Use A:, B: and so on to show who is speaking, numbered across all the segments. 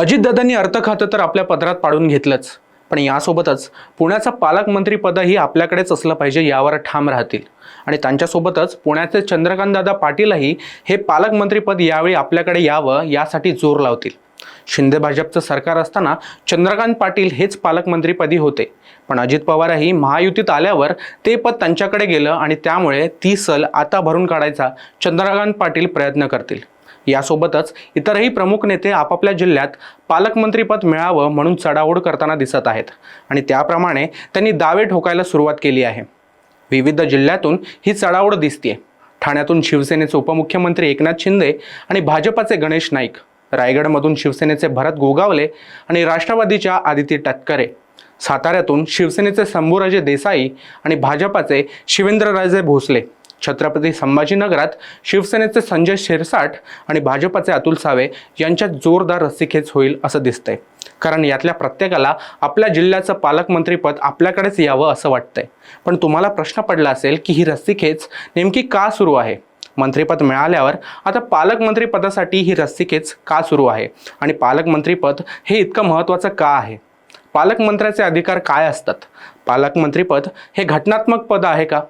A: अजितदादांनी अर्थ खातं तर आपल्या पदरात पाडून घेतलंच. पण यासोबतच पुण्याचं पालकमंत्रीपदही आपल्याकडेच असलं पाहिजे यावर ठाम राहतील. आणि त्यांच्यासोबतच पुण्याचे चंद्रकांतदादा पाटीलही हे पालकमंत्रीपद यावेळी आपल्याकडे यावं यासाठी जोर लावतील. शिंदे भाजपचं सरकार असताना चंद्रकांत पाटील हेच पालकमंत्रीपदी होते. पण अजित पवारही महायुतीत आल्यावर ते पद त्यांच्याकडे गेलं आणि त्यामुळे ती सल आता भरून काढायचा चंद्रकांत पाटील प्रयत्न करतील. यासोबतच इतरही प्रमुख नेते आपापल्या जिल्ह्यात पालकमंत्रीपद मिळावं म्हणून चढाओढ करताना दिसत आहेत. आणि त्याप्रमाणे त्यांनी दावे ठोकायला सुरुवात केली आहे. विविध जिल्ह्यातून ही चढाओढ दिसते ठाण्यातून शिवसेनेचे उपमुख्यमंत्री एकनाथ शिंदे आणि भाजपाचे गणेश नाईक रायगडमधून शिवसेनेचे भरत गोगावले आणि राष्ट्रवादीच्या आदिती टटकरे साताऱ्यातून शिवसेनेचे शंभूराजे देसाई आणि भाजपाचे शिवेंद्रराजे भोसले. छत्रपती संभाजीनगरात शिवसेनेचे संजय शिरसाट आणि भाजपाचे अतुल सावे यांच्यात जोरदार रस्सीखेच होईल असं दिसतंय. कारण यातल्या प्रत्येकाला आपल्या जिल्ह्याचं पालकमंत्रीपद आपल्याकडेच यावं असं वाटतंय. पण तुम्हाला प्रश्न पडला असेल की ही रस्सीखेच नेमकी का सुरू आहे? मंत्रीपद मिळाल्यावर आता पालकमंत्रीपदासाठी ही रस्सीखेच का सुरू आहे? आणि पालकमंत्रीपद हे इतकं महत्त्वाचं का आहे? पालकमंत्र्याचे अधिकार काय असतात? पालकमंत्रीपद हे घटनात्मक पद आहे का?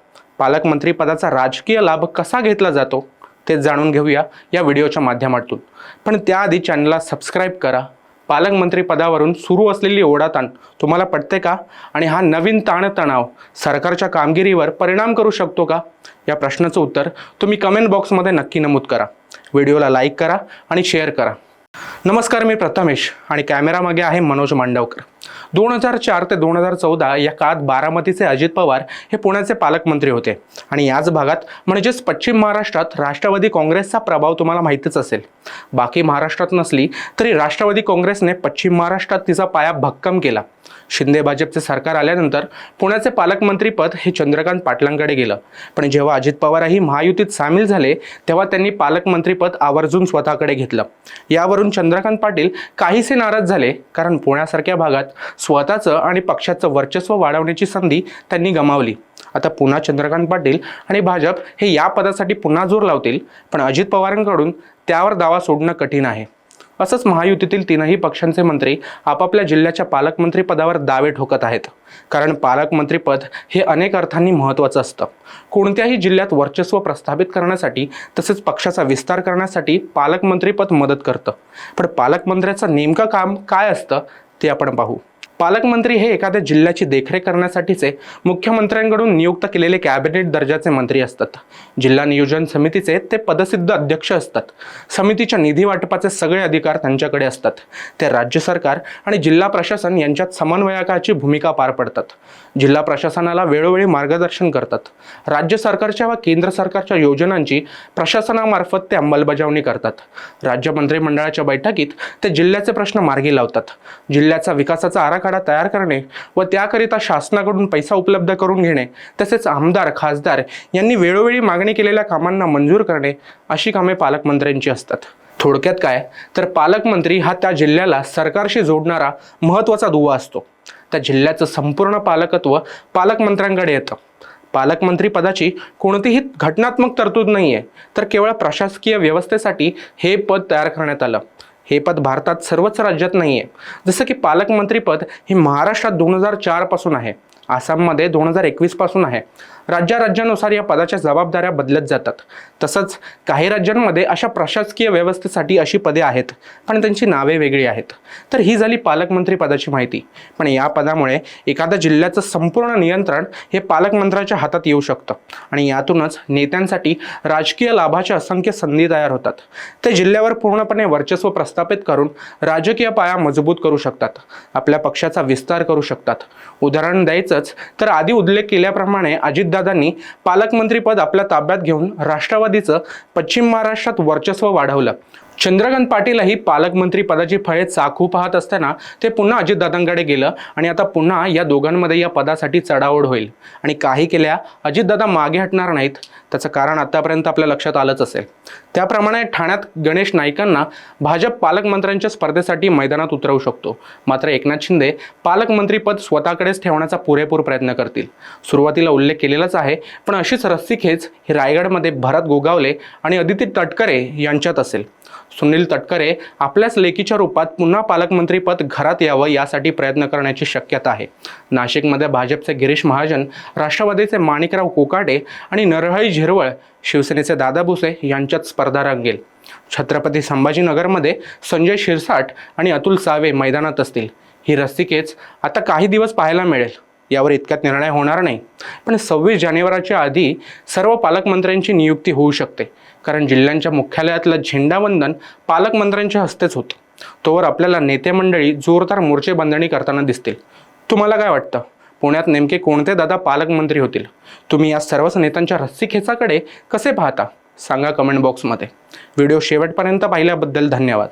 A: पालकमंत्रीपदाचा राजकीय लाभ कसा घेतला जातो ते जाणून घेऊया या व्हिडिओच्या माध्यमातून. पण त्याआधी चॅनलला सबस्क्राईब करा. पालकमंत्री पदावरून सुरू असलेली ओढाताण तुम्हाला पटते का? आणि हा नवीन ताणतणाव सरकारच्या कामगिरीवर परिणाम करू शकतो का? या प्रश्नाचं उत्तर तुम्ही कमेंट बॉक्समध्ये नक्की नमूद करा. व्हिडिओला लाईक करा आणि शेअर करा. नमस्कार मी प्रथमेश आणि कॅमेरामागे आहे मनोज मांडवकर. दोन हजार चार ते दोन हजार चौदा या काळात बारामतीचे अजित पवार हे पुण्याचे पालकमंत्री होते. आणि याच भागात म्हणजेच पश्चिम महाराष्ट्रात राष्ट्रवादी काँग्रेसचा प्रभाव तुम्हाला माहितीच असेल. बाकी महाराष्ट्रात नसली तरी राष्ट्रवादी काँग्रेसने पश्चिम महाराष्ट्रात तिचा पाया भक्कम केला. शिंदे भाजपचे सरकार आल्यानंतर पुण्याचे पालकमंत्रीपद हे चंद्रकांत पाटलांकडे गेलं. पण जेव्हा अजित पवारही महायुतीत सामील झाले तेव्हा त्यांनी पालकमंत्रीपद आवर्जून स्वतःकडे घेतलं. यावरून चंद्रकांत पाटील काहीसे नाराज झाले कारण पुण्यासारख्या भागात स्वतःचं आणि पक्षाचं वर्चस्व वाढवण्याची संधी त्यांनी गमावली. आता पुन्हा चंद्रकांत पाटील आणि भाजप हे या पदासाठी पुन्हा जोर लावतील पण अजित पवारांकडून त्यावर दावा सोडणं कठीण आहे. असंच महायुतीतील तीनही पक्षांचे मंत्री आपापल्या जिल्ह्याच्या पालकमंत्री पदावर दावे ठोकत आहेत. कारण पालकमंत्रीपद हे अनेक अर्थांनी महत्त्वाचं असतं. कोणत्याही जिल्ह्यात वर्चस्व प्रस्थापित करण्यासाठी तसेच पक्षाचा विस्तार करण्यासाठी पालकमंत्रीपद मदत करतं. पण पालकमंत्र्याचं नेमकं काम काय असतं ते आपण पाहू. पालकमंत्री हे एखाद्या जिल्ह्याची देखरेख करण्यासाठीचे मुख्यमंत्र्यांकडून नियुक्त केलेले कॅबिनेट दर्जाचे मंत्री असतात. जिल्हा नियोजन समितीचे ते पदसिद्ध अध्यक्ष असतात. समितीच्या निधी वाटपाचे सगळे अधिकार त्यांच्याकडे असतात. ते राज्य सरकार आणि जिल्हा प्रशासन यांच्यात समन्वयकाची भूमिका पार पडतात. जिल्हा प्रशासनाला वेळोवेळी मार्गदर्शन करतात. राज्य सरकारच्या व केंद्र सरकारच्या योजनांची प्रशासनामार्फत ते अंमलबजावणी करतात. राज्य मंत्रिमंडळाच्या बैठकीत ते जिल्ह्याचे प्रश्न मार्गी लावतात. जिल्ह्याचा विकासाचा आराखडा तयार करणे व त्याकरिता शासनाकडून पैसा उपलब्ध करून घेणे तसेच आमदार खासदार यांनी वेळोवेळी मागणी केलेल्या कामांना मंजूर करणे अशी कामे पालकमंत्र्यांची असतात. थोडक्यात काय? तर पालकमंत्री हा त्या जिल्ह्याला सरकारशी जोडणारा महत्त्वाचा दुवा असतो. त्या जिल्ह्याचं संपूर्ण पालकत्व पालकमंत्र्यांकडे येतं. पालकमंत्री पदाची कोणतीही घटनात्मक तरतूद नाही आहे तर केवळ प्रशासकीय व्यवस्थेसाठी हे पद तयार करण्यात आलं. हे पद भारतात सर्वच राज्यात नाही आहे जसं की पालकमंत्रीपद हे महाराष्ट्रात दोन हजार चारपासून आहे. आसाममध्ये दोन हजार एकवीसपासून आहे. राज्या राज्यानुसार या पदाच्या जबाबदाऱ्या बदलत जातात. तसंच काही राज्यांमध्ये अशा प्रशासकीय व्यवस्थेसाठी अशी पदे आहेत पण त्यांची नावे वेगळी आहेत. तर ही झाली पालकमंत्री पदाची माहिती. पण या पदामुळे एखाद्या जिल्ह्याचं संपूर्ण नियंत्रण हे पालकमंत्र्याच्या हातात येऊ शकतं आणि यातूनच नेत्यांसाठी राजकीय लाभाच्या असंख्य संधी तयार होतात. ते जिल्ह्यावर पूर्णपणे वर्चस्व प्रस्थापित करून राजकीय पाया मजबूत करू शकतात. आपल्या पक्षाचा विस्तार करू शकतात. उदाहरण द्यायचंच तर आधी उल्लेख केल्याप्रमाणे अजितदादांनी पालकमंत्रीपद आपल्या ताब्यात घेऊन राष्ट्रवादीचं पश्चिम महाराष्ट्रात वर्चस्व वाढवलं. चंद्रकांत पाटीलही पालकमंत्री पदाची फळे चाखू पाहत असताना ते पुन्हा अजितदादांकडे गेलं आणि आता पुन्हा या दोघांमध्ये या पदासाठी चढाओढ होईल. आणि काही केल्या अजितदादा मागे हटणार नाहीत. त्याचं कारण आतापर्यंत आपल्या लक्षात आलंच असेल. त्याप्रमाणे ठाण्यात गणेश नाईकांना भाजप पालकमंत्र्यांच्या स्पर्धेसाठी मैदानात उतरवू शकतो. मात्र एकनाथ शिंदे पालकमंत्रीपद स्वतःकडेच ठेवण्याचा पुरेपूर प्रयत्न करतील. सुरुवातीला उल्लेख केलेलाच आहे पण अशीच रस्सीखेच ही रायगडमध्ये भरत गोगावले आणि अदिती तटकरे यांच्यात असेल. सुनील तटकरे आपल्याच लेकीच्या रूपात पुन्हा पालकमंत्रीपद घरात यावं यासाठी प्रयत्न करण्याची शक्यता आहे. नाशिकमध्ये भाजपचे गिरीश महाजन राष्ट्रवादीचे माणिकराव कोकाटे आणि नरहळी झिरवळ शिवसेनेचे दादा भुसे यांच्यात स्पर्धा रंगेल. छत्रपती संभाजीनगरमध्ये संजय शिरसाट आणि अतुल सावे मैदानात असतील. ही रस्तिकेच आता काही दिवस पाहायला मिळेल. यावर इतक्यात निर्णय होणार नाही. पण सव्वीस जानेवारीच्या आधी सर्व पालकमंत्र्यांची नियुक्ती होऊ शकते. कारण जिल्ह्यांच्या मुख्यालयातलं झेंडावंदन पालकमंत्र्यांच्या हस्तेच होतं. तोवर आपल्याला नेते मंडळी जोरदार मोर्चे बांधणी करताना दिसतील. तुम्हाला काय वाटतं? पुण्यात नेमके कोणते दादा पालकमंत्री होतील? तुम्ही या सर्वच नेत्यांच्या रस्सीखेचाकडे कसे पाहता? सांगा कमेंट बॉक्समध्ये व्हिडिओ शेवटपर्यंत पाहिल्याबद्दल धन्यवाद.